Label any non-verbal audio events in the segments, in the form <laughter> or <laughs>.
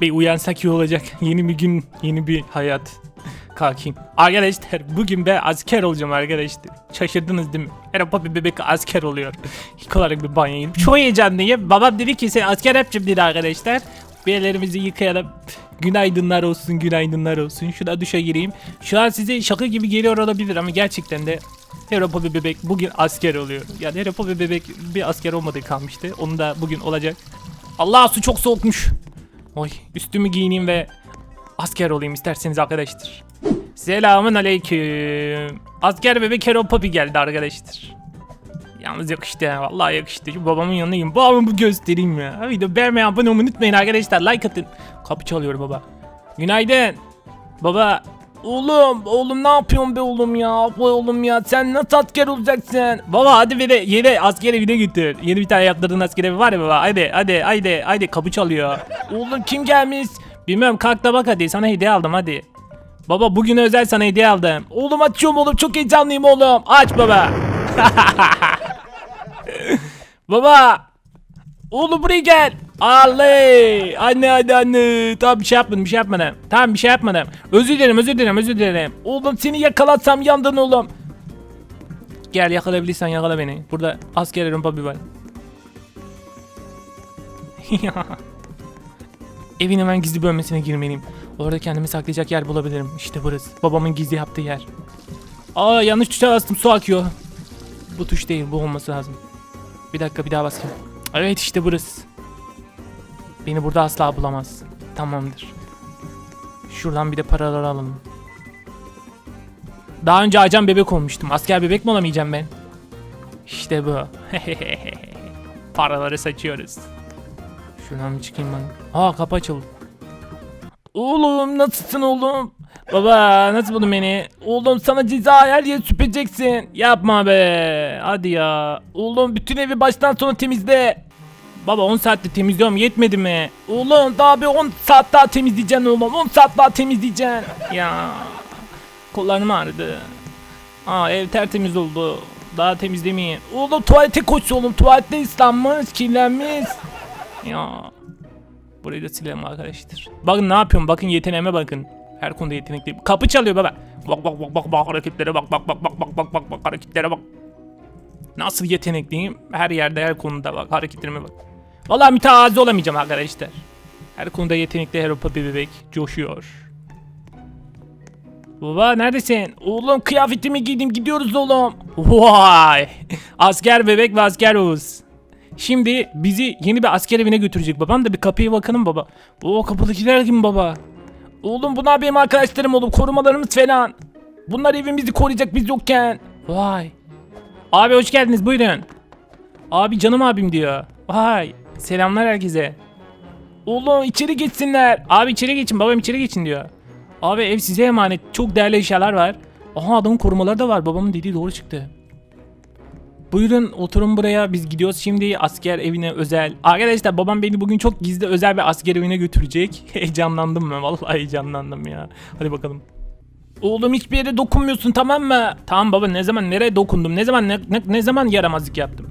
Bir uyansak iyi olacak. Yeni bir gün, yeni bir hayat. Kalkayım. Arkadaşlar bugün ben asker olacağım arkadaşlar. Şaşırdınız değil mi? Erapa bir bebek asker oluyor. İlk olarak bir banyo gidip. Çok heyecanlıyım. Babam dedi ki sen asker yapacağım dedi arkadaşlar. Bir ellerimizi yıkayalım. Günaydınlar olsun, günaydınlar olsun. Şurada duşa gireyim. Şu an size şaka gibi geliyor olabilir ama gerçekten de Europa bir bebek bugün asker oluyor. Yani Europa bir bebek bir asker olmadığı kalmıştı. Onu da bugün olacak. Allah su çok soğukmuş. Oy üstümü giyineyim ve asker olayım isterseniz arkadaşlar. Selamun aleyküm. Asker bebek Hero Papi geldi arkadaşlar. Yalnız yakıştı ha. Vallahi yakıştı. Şu babamın yanına gideyim. Babamı göstereyim ya. Video beğenmeyi abone olmayı unutmayın arkadaşlar. Like atın. Kapı çalıyor baba. Günaydın. Baba. Oğlum, oğlum ne yapıyorsun be oğlum ya? Bu oğlum ya sen nasıl asker olacaksın? Baba hadi beni yeni asker evine götür. Yeni bir tane yaptırdığın asker evi var ya baba. Hadi hadi hadi hadi kapı çalıyor. Oğlum kim gelmiş? Bilmem kalk da bak hadi sana hediye aldım hadi. Baba bugün özel sana hediye aldım. Oğlum açıyorum oğlum çok heyecanlıyım oğlum. Aç baba. <laughs> baba. Oğlum buraya gel. Alley. Anne hadi anne. Tamam bir şey yapmadım bir şey yapmadım. Tamam bir şey yapmadım. Özür dilerim özür dilerim özür dilerim. Oğlum seni yakalatsam yandın oğlum. Gel yakalayabilirsen yakala beni. Burada askerlerin papi var. <laughs> Evin hemen gizli bölmesine girmeliyim. Orada kendimi saklayacak yer bulabilirim. İşte burası. Babamın gizli yaptığı yer. Aa yanlış tuşa bastım su akıyor. Bu tuş değil bu olması lazım. Bir dakika bir daha basayım. Evet işte burası. Beni burada asla bulamaz. Tamamdır. Şuradan bir de paraları alalım. Daha önce acan bebek olmuştum. Asker bebek mi olamayacağım ben? İşte bu. <laughs> Paraları saçıyoruz. Şuradan bir çıkayım ben. Aa kapı açıldı. Oğlum nasılsın oğlum? Baba nasıl buldun beni? Oğlum sana ceza her yeri süpeceksin. Yapma be. Hadi ya. Oğlum bütün evi baştan sona temizle. Baba 10 saatte temizliyorum yetmedi mi? Oğlum daha bir 10 saat daha temizleyeceksin oğlum. 10 saat daha temizleyeceksin. Ya. Kollarım ağrıdı. Aa ev tertemiz oldu. Daha temizlemeyeyim. Oğlum tuvalete koş oğlum. Tuvalette ıslanmış, kirlenmiş. Ya. Burayı da silelim arkadaşlar. Bakın ne yapıyorum bakın yeteneğime bakın. Her konuda yetenekliyim. Kapı çalıyor baba. Bak bak bak bak bak hareketlere bak bak bak bak bak bak bak bak hareketlere bak. Nasıl yetenekliyim? Her yerde her konuda bak hareketlerime bak. Vallahi mütevazi olamayacağım arkadaşlar. Her konuda yetenekli Europa bir bebek coşuyor. Baba neredesin? Oğlum kıyafetimi giydim gidiyoruz oğlum. Vay! <laughs> Asker bebek ve asker Oğuz. Şimdi bizi yeni bir asker evine götürecek babam da bir kapıya bakalım baba. O kapıdakiler kim baba? Oğlum bunlar benim arkadaşlarım oğlum korumalarımız falan. Bunlar evimizi koruyacak biz yokken. Vay. Abi hoş geldiniz buyurun. Abi canım abim diyor. Vay. Selamlar herkese. Oğlum içeri geçsinler. Abi içeri geçin babam içeri geçin diyor. Abi ev size emanet. Çok değerli eşyalar var. Aha adamın korumaları da var. Babamın dediği doğru çıktı. Buyurun oturun buraya. Biz gidiyoruz şimdi asker evine özel. Arkadaşlar babam beni bugün çok gizli özel bir asker evine götürecek. <laughs> Heyecanlandım ben. Vallahi heyecanlandım ya. Hadi bakalım. Oğlum hiçbir yere dokunmuyorsun tamam mı? Tamam baba ne zaman nereye dokundum? Ne zaman ne, ne, ne zaman yaramazlık yaptım?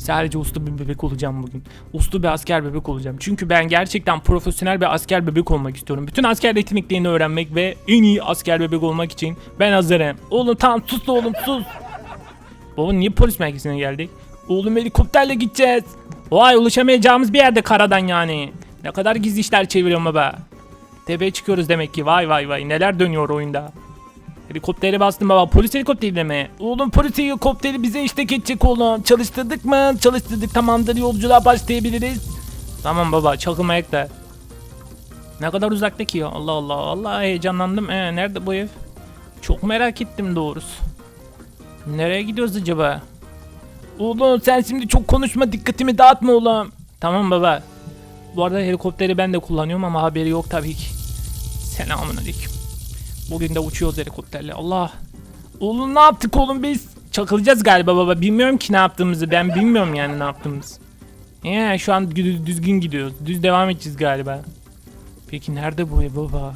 Sadece uslu bir bebek olacağım bugün. Uslu bir asker bebek olacağım. Çünkü ben gerçekten profesyonel bir asker bebek olmak istiyorum. Bütün asker yeteneklerini öğrenmek ve en iyi asker bebek olmak için ben hazırım. Oğlum tamam sus oğlum sus. Baba niye polis merkezine geldik? Oğlum helikopterle gideceğiz. Vay ulaşamayacağımız bir yerde karadan yani. Ne kadar gizli işler çeviriyorum baba. Tepeye çıkıyoruz demek ki. Vay vay vay neler dönüyor oyunda. Helikoptere bastım baba. Polis helikopteri mi? Oğlum polis helikopteri bize eşlik edecek oğlum. Çalıştırdık mı? Çalıştırdık tamamdır yolculuğa başlayabiliriz. Tamam baba çakılma ekle. Ne kadar uzakta ki ya Allah Allah. Allah heyecanlandım. Ee, nerede bu ev? Çok merak ettim doğrusu. Nereye gidiyoruz acaba? Oğlum sen şimdi çok konuşma dikkatimi dağıtma oğlum. Tamam baba. Bu arada helikopteri ben de kullanıyorum ama haberi yok tabii ki. Selamun aleyküm. Bugün de uçuyoruz helikopterle. Allah. Oğlum ne yaptık oğlum biz? Çakılacağız galiba baba. Bilmiyorum ki ne yaptığımızı. Ben bilmiyorum yani ne yaptığımız. Ya şu an dü- düzgün gidiyoruz. Düz devam edeceğiz galiba. Peki nerede bu ev baba?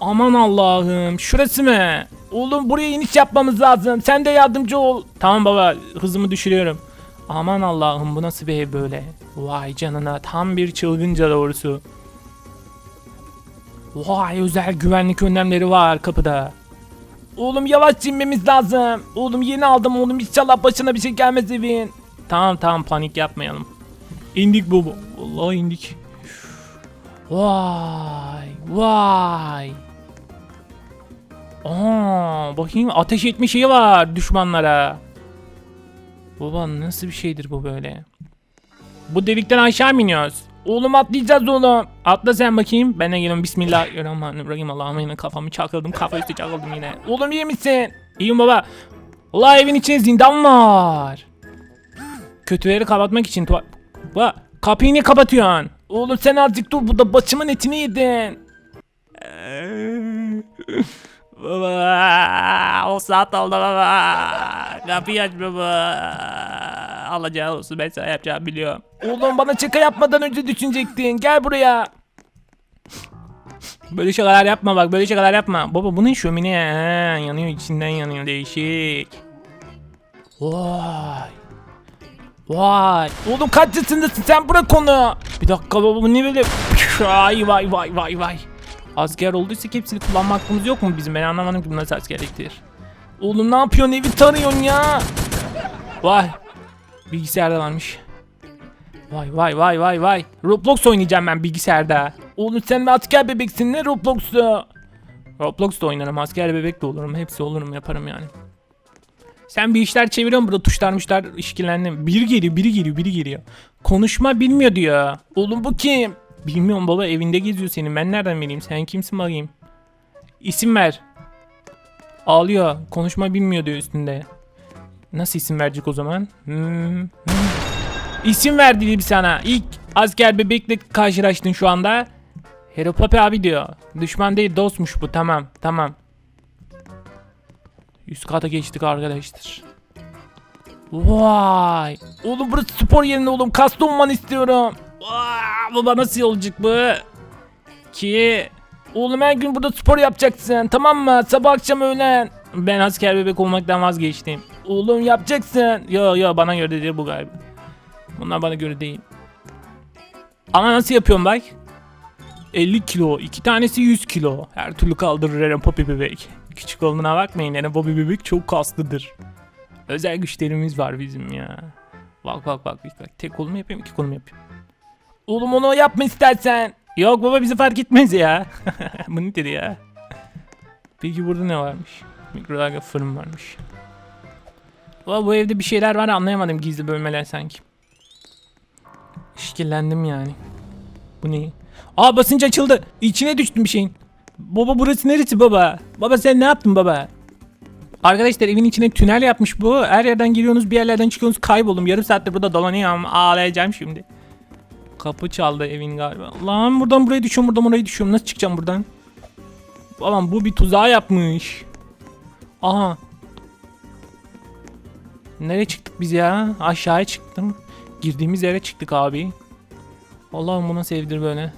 Aman Allah'ım. Şurası mı? Oğlum buraya iniş yapmamız lazım. Sen de yardımcı ol. Tamam baba hızımı düşürüyorum. Aman Allah'ım bu nasıl bir ev böyle? Vay canına tam bir çılgınca doğrusu. Vay özel güvenlik önlemleri var kapıda. Oğlum yavaş inmemiz lazım. Oğlum yeni aldım oğlum inşallah başına bir şey gelmez evin. Tamam tamam panik yapmayalım. İndik baba. Vallahi indik. Vay vay. Aa, bakayım ateş etme şeyi var düşmanlara. Baba nasıl bir şeydir bu böyle? Bu delikten aşağı mı iniyoruz? Oğlum atlayacağız oğlum. Atla sen bakayım. Ben de geliyorum. Bismillahirrahmanirrahim. Allah'ım yine kafamı çakıldım. Kafa üstü çakıldım yine. Oğlum iyi misin? İyiyim baba. Allah evin içinde zindan var. Kötüleri kapatmak için tuva... Bak kapıyı niye kapatıyorsun? Oğlum sen azıcık dur burada başımın etini yedin. Baba o saat oldu baba. Kapıyı aç baba. Alacağı olsun ben sana yapacağımı biliyorum. Oğlum bana şaka yapmadan önce düşünecektin. Gel buraya. Böyle şakalar yapma bak böyle şakalar yapma. Baba bunun şömine ha, yanıyor içinden yanıyor değişik. Vay. Vay. Oğlum kaç yaşındasın sen bırak onu. Bir dakika baba bu ne böyle? Vay vay vay vay vay. Asker olduysa hepsini kullanma hakkımız yok mu bizim? Ben anlamadım ki bu nasıl askerliktir. Oğlum ne yapıyorsun evi tarıyorsun ya? Vay. Bilgisayarda varmış. Vay vay vay vay vay. Roblox oynayacağım ben bilgisayarda. Oğlum sen bir asker bebeksin ne Roblox'u? Roblox'ta oynarım asker bebek de olurum hepsi olurum yaparım yani. Sen bir işler çeviriyorsun burada tuşlar muşlar işkillendim. Biri geliyor biri geliyor biri geliyor. Konuşma bilmiyor diyor. Oğlum bu kim? Bilmiyorum baba evinde geziyor senin ben nereden bileyim sen kimsin bakayım. İsim ver. Ağlıyor konuşma bilmiyor diyor üstünde. Nasıl isim verecek o zaman? Hmm, hmm. İsim ver dedim sana. İlk asker bebekle karşılaştın şu anda. Hero Papi abi diyor. Düşman değil dostmuş bu tamam tamam. Üst kata geçtik arkadaşlar. Vay. Oğlum burası spor yerinde oğlum. Kastonman istiyorum. Baba nasıl olacak bu? Ki Oğlum her gün burada spor yapacaksın tamam mı? Sabah akşam öğlen. Ben asker bebek olmaktan vazgeçtim. Oğlum yapacaksın. Yo yo bana göre değil bu galiba. Bunlar bana göre değil. Ama nasıl yapıyorum bak? 50 kilo. iki tanesi 100 kilo. Her türlü kaldırır Eren Poppy bebek. Küçük olduğuna bakmayın Eren Poppy bebek çok kaslıdır. Özel güçlerimiz var bizim ya. Bak bak bak. bak. Tek kolumu yapayım iki kolumu yapayım. Oğlum onu yapma istersen. Yok baba bizi fark etmez ya. <laughs> Bu nedir ya? Peki burada ne varmış? Mikrodalga fırın varmış. Valla bu evde bir şeyler var anlayamadım gizli bölmeler sanki. İşkillendim yani. Bu ne? Aa basınç açıldı. İçine düştüm bir şeyin. Baba burası neresi baba? Baba sen ne yaptın baba? Arkadaşlar evin içine tünel yapmış bu. Her yerden giriyorsunuz bir yerlerden çıkıyorsunuz kayboldum. Yarım saattir burada dolanıyorum. Ağlayacağım şimdi. Kapı çaldı evin galiba. Lan buradan buraya düşüyorum buradan oraya düşüyorum. Nasıl çıkacağım buradan? Babam bu bir tuzağı yapmış. Aha. Nereye çıktık biz ya? Aşağıya çıktım. Girdiğimiz yere çıktık abi. Allah'ım bu nasıl evdir böyle?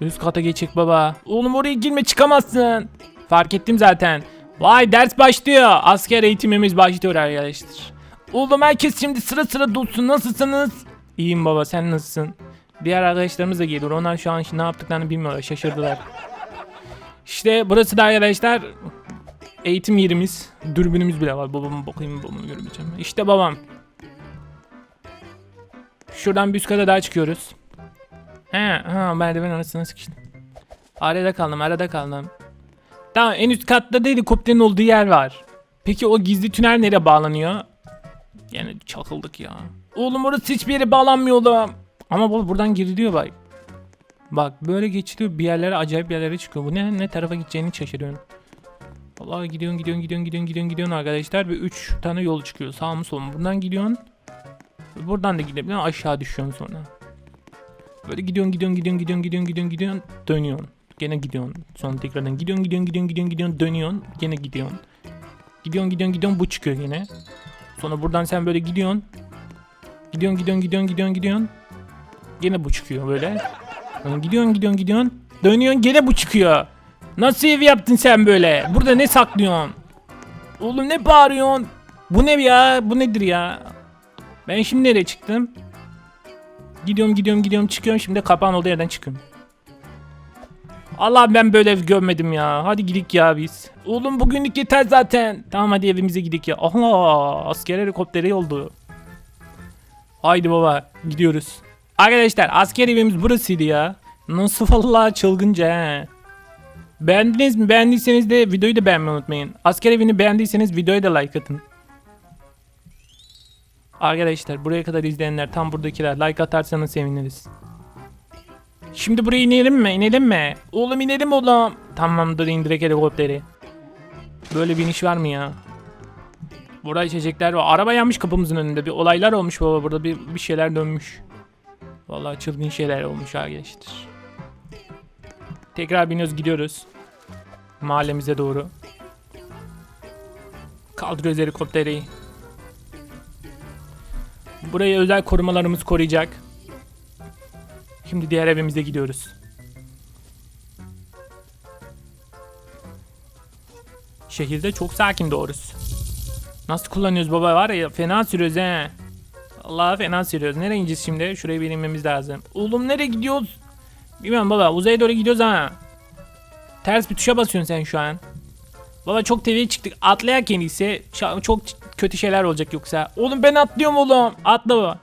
Üst kata geçecek baba. Oğlum oraya girme çıkamazsın. Fark ettim zaten. Vay ders başlıyor. Asker eğitimimiz başlıyor arkadaşlar. Oğlum herkes şimdi sıra sıra dursun. Nasılsınız? İyiyim baba sen nasılsın? Diğer arkadaşlarımız da geliyor. Onlar şu an ne yaptıklarını bilmiyorlar. Şaşırdılar. İşte burası da arkadaşlar eğitim yerimiz. Dürbünümüz bile var. Babamı bakayım babamı görmeyeceğim. İşte babam. Şuradan bir üst kata daha çıkıyoruz. He, ha merdiven arasına sıkıştım. Arada kaldım, arada kaldım. Tamam en üst katta da helikopterin olduğu yer var. Peki o gizli tünel nereye bağlanıyor? Yani çakıldık ya. Oğlum orası hiçbir yere bağlanmıyor oğlum. Ama bu buradan giriliyor bak. Bak böyle geçiliyor bir yerlere acayip yerlere çıkıyor. Bu ne ne tarafa gideceğini şaşırıyorum. Vallahi gidiyorsun gidiyorsun gidiyorsun gidiyorsun gidiyorsun gidiyorsun arkadaşlar ve 3 tane yol çıkıyor sağ mı sol mu buradan gidiyorsun buradan da gidebiliyorsun aşağı düşüyorsun sonra böyle gidiyorsun gidiyorsun gidiyorsun gidiyorsun gidiyorsun gidiyorsun gidiyorsun dönüyorsun gene gidiyorsun sonra tekrardan gidiyorsun gidiyorsun gidiyorsun gidiyorsun gidiyorsun dönüyorsun gene gidiyorsun gidiyorsun gidiyorsun gidiyorsun bu çıkıyor gene sonra buradan sen böyle gidiyorsun gidiyorsun gidiyorsun gidiyorsun gidiyorsun gidiyorsun gene bu çıkıyor böyle sonra gidiyorsun gidiyorsun gidiyorsun dönüyorsun gene bu çıkıyor Nasıl ev yaptın sen böyle? Burada ne saklıyorsun? Oğlum ne bağırıyorsun? Bu ne ya? Bu nedir ya? Ben şimdi nereye çıktım? Gidiyorum gidiyorum gidiyorum çıkıyorum şimdi kapağın olduğu yerden çıkıyorum. Allah ben böyle ev görmedim ya. Hadi gidik ya biz. Oğlum bugünlük yeter zaten. Tamam hadi evimize gidik ya. Allah asker helikopteri oldu. Haydi baba gidiyoruz. Arkadaşlar asker evimiz burasıydı ya. Nasıl vallahi çılgınca he. Beğendiniz mi? Beğendiyseniz de videoyu da beğenmeyi unutmayın. Asker evini beğendiyseniz videoya da like atın. Arkadaşlar buraya kadar izleyenler tam buradakiler like atarsanız seviniriz. Şimdi buraya inelim mi? İnelim mi? Oğlum inelim oğlum. Tamamdır indirek helikopteri. Böyle bir iniş var mı ya? Burada içecekler var. Araba yanmış kapımızın önünde. Bir olaylar olmuş baba. Burada bir, bir şeyler dönmüş. Vallahi çılgın şeyler olmuş arkadaşlar. Tekrar biniyoruz gidiyoruz. Mahallemize doğru. Kaldırıyoruz helikopteri. Burayı özel korumalarımız koruyacak. Şimdi diğer evimize gidiyoruz. Şehirde çok sakin doğrusu. Nasıl kullanıyoruz baba var ya fena sürüyoruz he. Allah fena sürüyoruz. Nereye gideceğiz şimdi? Şuraya bir inmemiz lazım. Oğlum nereye gidiyoruz? Bilmiyorum baba uzaya doğru gidiyoruz ha. Ters bir tuşa basıyorsun sen şu an. Baba çok tepeye çıktık. Atlayarken ise çok kötü şeyler olacak yoksa. Oğlum ben atlıyorum oğlum. Atla baba.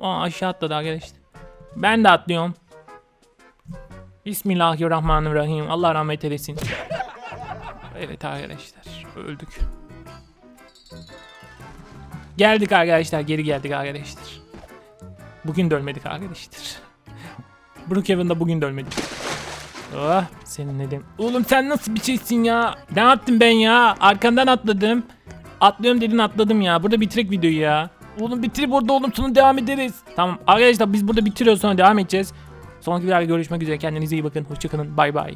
Aa aşağı atladı arkadaşlar. Ben de atlıyorum. Bismillahirrahmanirrahim. Allah rahmet eylesin. Evet arkadaşlar. Öldük. Geldik arkadaşlar. Geri geldik arkadaşlar. Bugün de ölmedik arkadaşlar. Brookhaven'da bugün de ölmedik. Oh senin dedim. Oğlum sen nasıl bir şeysin ya? Ne yaptım ben ya? Arkandan atladım. Atlıyorum dedin atladım ya. Burada bitirek videoyu ya. Oğlum bitirip burada oğlum sonra devam ederiz. Tamam arkadaşlar biz burada bitiriyoruz sonra devam edeceğiz. Sonraki videoda görüşmek üzere. Kendinize iyi bakın. Hoşçakalın. Bay bay.